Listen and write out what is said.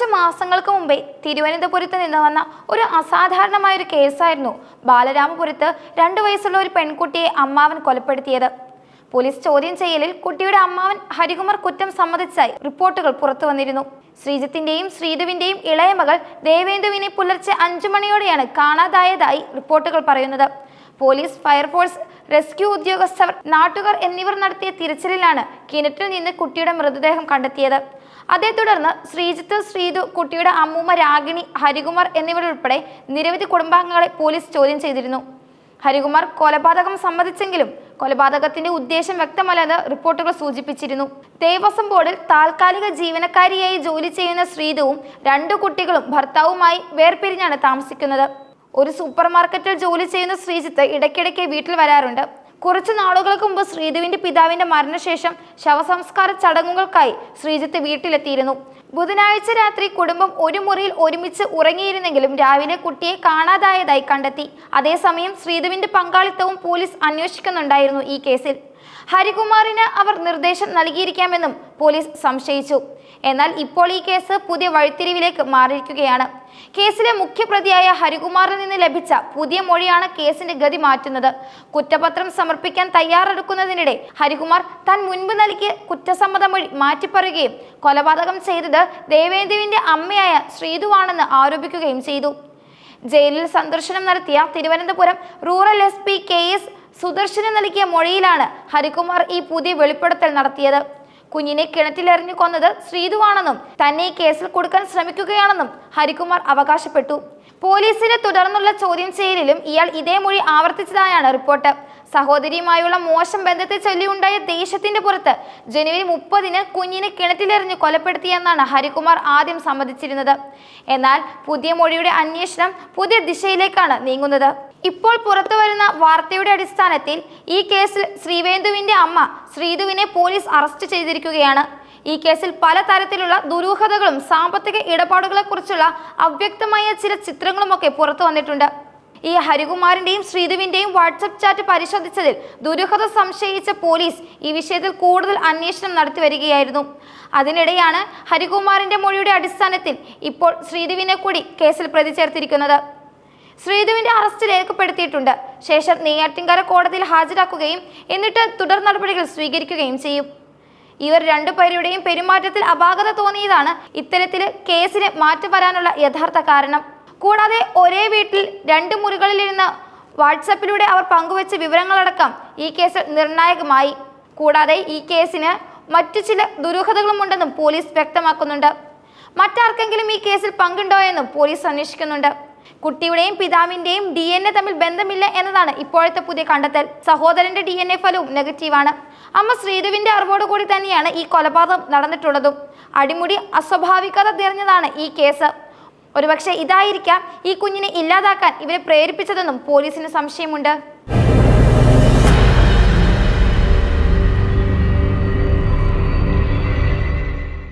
കുറച്ച് മാസങ്ങൾക്ക് മുമ്പേ തിരുവനന്തപുരത്ത് നിന്ന് വന്ന ഒരു അസാധാരണമായ ഒരു കേസായിരുന്നു ബാലരാമപുരത്ത് രണ്ടു വയസ്സുള്ള ഒരു പെൺകുട്ടിയെ അമ്മാവൻ കൊലപ്പെടുത്തിയത്. പോലീസ് ചോദ്യം ചെയ്യലിൽ കുട്ടിയുടെ അമ്മാവൻ ഹരികുമാർ കുറ്റം സമ്മതിച്ചായി റിപ്പോർട്ടുകൾ പുറത്തു വന്നിരുന്നു. ശ്രീജിത്തിന്റെയും ശ്രീധുവിന്റെയും ഇളയ മകൾ ദേവേന്ദുവിനെ പുലർച്ചെ അഞ്ചു മണിയോടെയാണ് കാണാതായതായി റിപ്പോർട്ടുകൾ പറയുന്നത്. പോലീസ് ഫയർഫോഴ്സ് റെസ്ക്യൂ ഉദ്യോഗസ്ഥർ നാട്ടുകാർ എന്നിവർ നടത്തിയ തിരച്ചിലിലാണ് കിണറ്റിൽ നിന്ന് കുട്ടിയുടെ മൃതദേഹം കണ്ടെത്തിയത്. അതേ തുടർന്ന് ശ്രീജിത്ത് ശ്രീതു കുട്ടിയുടെ അമ്മൂമ്മ രാഗിണി ഹരികുമാർ എന്നിവരുൾപ്പെടെ നിരവധി കുടുംബാംഗങ്ങളെ പോലീസ് ചോദ്യം ചെയ്തിരുന്നു. ഹരികുമാർ കൊലപാതകം സമ്മതിച്ചെങ്കിലും കൊലപാതകത്തിന്റെ ഉദ്ദേശം വ്യക്തമല്ലെന്ന് റിപ്പോർട്ടുകൾ സൂചിപ്പിച്ചിരുന്നു. ദേവസ്വം ബോർഡിൽ താൽക്കാലിക ജീവനക്കാരിയായി ജോലി ചെയ്യുന്ന ശ്രീതുവും രണ്ടു കുട്ടികളും ഭർത്താവുമായി വേർപിരിഞ്ഞാണ് താമസിക്കുന്നത്. ഒരു സൂപ്പർ മാർക്കറ്റിൽ ജോലി ചെയ്യുന്ന ശ്രീജിത്ത് ഇടയ്ക്കിടയ്ക്ക് വീട്ടിൽ വരാറുണ്ട്. കുറച്ച് നാളുകൾക്ക് മുമ്പ് ശ്രീധുവിന്റെ പിതാവിന്റെ മരണശേഷം ശവസംസ്കാര ചടങ്ങുകൾക്കായി ശ്രീജിത്ത് വീട്ടിലെത്തിയിരുന്നു. ബുധനാഴ്ച രാത്രി കുടുംബം ഒരു മുറിയിൽ ഒരുമിച്ച് ഉറങ്ങിയിരുന്നെങ്കിലും രാവിലെ കുട്ടിയെ കാണാതായതായി കണ്ടെത്തി. അതേസമയം ശ്രീധുവിന്റെ പങ്കാളിത്തവും പോലീസ് അന്വേഷിക്കുന്നുണ്ടായിരുന്നു ഈ കേസിൽ. ഹരികുമാറിന് അവർ നിർദ്ദേശം നൽകിയിരിക്കാമെന്നും പോലീസ് സംശയിച്ചു. എന്നാൽ ഇപ്പോൾ ഈ കേസ് പുതിയ വഴിത്തിരിവിലേക്ക് മാറിയിരിക്കുകയാണ്. കേസിലെ മുഖ്യപ്രതിയായ ഹരികുമാറിൽ നിന്ന് ലഭിച്ച പുതിയ മൊഴിയാണ് കേസിന്റെ ഗതി മാറ്റുന്നത്. കുറ്റപത്രം സമർപ്പിക്കാൻ തയ്യാറെടുക്കുന്നതിനിടെ ഹരികുമാർ താൻ മുൻപ് നൽകിയ കുറ്റസമ്മത മൊഴി മാറ്റിപ്പറയുകയും കൊലപാതകം ചെയ്തത് ദേവേന്ദുവിന്റെ അമ്മയായ ശ്രീതുവാണെന്ന് ആരോപിക്കുകയും ചെയ്തു. ജയിലിൽ സന്ദർശനം നടത്തിയ Thiruvananthapuram rural S P K S സുദർശന് നൽകിയ മൊഴിയിലാണ് ഹരികുമാർ ഈ പുതിയ വെളിപ്പെടുത്തൽ നടത്തിയത്. കുഞ്ഞിനെ കിണറ്റിലെറിഞ്ഞു കൊന്നത് ശ്രീതുവാണെന്നും തന്നെ ഈ കേസിൽ കൊടുക്കാൻ ശ്രമിക്കുകയാണെന്നും ഹരികുമാർ അവകാശപ്പെട്ടു. പോലീസിന്റെ തുടർന്നുള്ള ചോദ്യം ചെയ്യലിലും ഇയാൾ ഇതേ മൊഴി ആവർത്തിച്ചതായാണ് റിപ്പോർട്ട്. സഹോദരിയുമായുള്ള മോശം ബന്ധത്തെ ചൊല്ലിയുണ്ടായ ദേഷ്യത്തിന്റെ പുറത്ത് ജനുവരി മുപ്പതിന് കുഞ്ഞിനെ കിണറ്റിലെറിഞ്ഞ് കൊലപ്പെടുത്തിയെന്നാണ് ഹരികുമാർ ആദ്യം സമ്മതിച്ചിരുന്നത്. എന്നാൽ പുതിയ മൊഴിയുടെ അന്വേഷണം പുതിയ ദിശയിലേക്കാണ് നീങ്ങുന്നത്. ഇപ്പോൾ പുറത്തു വരുന്ന വാർത്തയുടെ അടിസ്ഥാനത്തിൽ ഈ കേസിൽ ശ്രീവേന്ദുവിന്റെ അമ്മ ശ്രീധുവിനെ പോലീസ് അറസ്റ്റ് ചെയ്തിരിക്കുകയാണ്. ഈ കേസിൽ പല തരത്തിലുള്ള ദുരൂഹതകളും സാമ്പത്തിക ഇടപാടുകളെക്കുറിച്ചുള്ള അവ്യക്തമായ ചില ചിത്രങ്ങളുമൊക്കെ പുറത്തു വന്നിട്ടുണ്ട്. ഈ ഹരികുമാറിന്റെയും ശ്രീധുവിന്റെയും വാട്സപ്പ് ചാറ്റ് പരിശോധിച്ചതിൽ ദുരൂഹത സംശയിച്ച പോലീസ് ഈ വിഷയത്തിൽ കൂടുതൽ അന്വേഷണം നടത്തി വരികയായിരുന്നു. അതിനിടെയാണ് ഹരികുമാറിന്റെ മൊഴിയുടെ അടിസ്ഥാനത്തിൽ ഇപ്പോൾ ശ്രീധുവിനെ കൂടി കേസിൽ പ്രതി ചേർത്തിരിക്കുന്നത്. ശ്രീധുവിന്റെ അറസ്റ്റ് രേഖപ്പെടുത്തിയിട്ടുണ്ട്. ശേഷം നെയ്യാറ്റിൻകര കോടതിയിൽ ഹാജരാക്കുകയും എന്നിട്ട് തുടർ നടപടികൾ സ്വീകരിക്കുകയും ചെയ്യും. ഇവർ രണ്ടു പേരുടെയും പെരുമാറ്റത്തിൽ അപാകത തോന്നിയതാണ് ഇത്തരത്തിൽ കേസിന് മാറ്റം വരാനുള്ള യഥാർത്ഥ കാരണം. കൂടാതെ ഒരേ വീട്ടിൽ രണ്ട് മുറികളിലിരുന്ന് വാട്സപ്പിലൂടെ അവർ പങ്കുവച്ച വിവരങ്ങളടക്കം ഈ കേസ് നിർണായകമായി. കൂടാതെ ഈ കേസിന് മറ്റു ചില ദുരൂഹതകളുമുണ്ടെന്നും പോലീസ് വ്യക്തമാക്കുന്നുണ്ട്. മറ്റാർക്കെങ്കിലും ഈ കേസിൽ പങ്കുണ്ടോ എന്നും പോലീസ് അന്വേഷിക്കുന്നുണ്ട്. കുട്ടിയുടെയും പിതാവിന്റെയും ഡി എൻ എ തമ്മിൽ ബന്ധമില്ല എന്നതാണ് ഇപ്പോഴത്തെ പുതിയ കണ്ടെത്തൽ. സഹോദരന്റെ ഡി എൻ എ ഫലവും നെഗറ്റീവാണ്. അമ്മ ശ്രീധുവിന്റെ അറിവോടുകൂടി തന്നെയാണ് ഈ കൊലപാതകം നടന്നിട്ടുള്ളതും. അടിമുടി അസ്വാഭാവികത നിറഞ്ഞതാണ് ഈ കേസ്. ഒരുപക്ഷെ ഇതായിരിക്കാം ഈ കുഞ്ഞിനെ ഇല്ലാതാക്കാൻ ഇവരെ പ്രേരിപ്പിച്ചതെന്നും പോലീസിന് സംശയമുണ്ട്.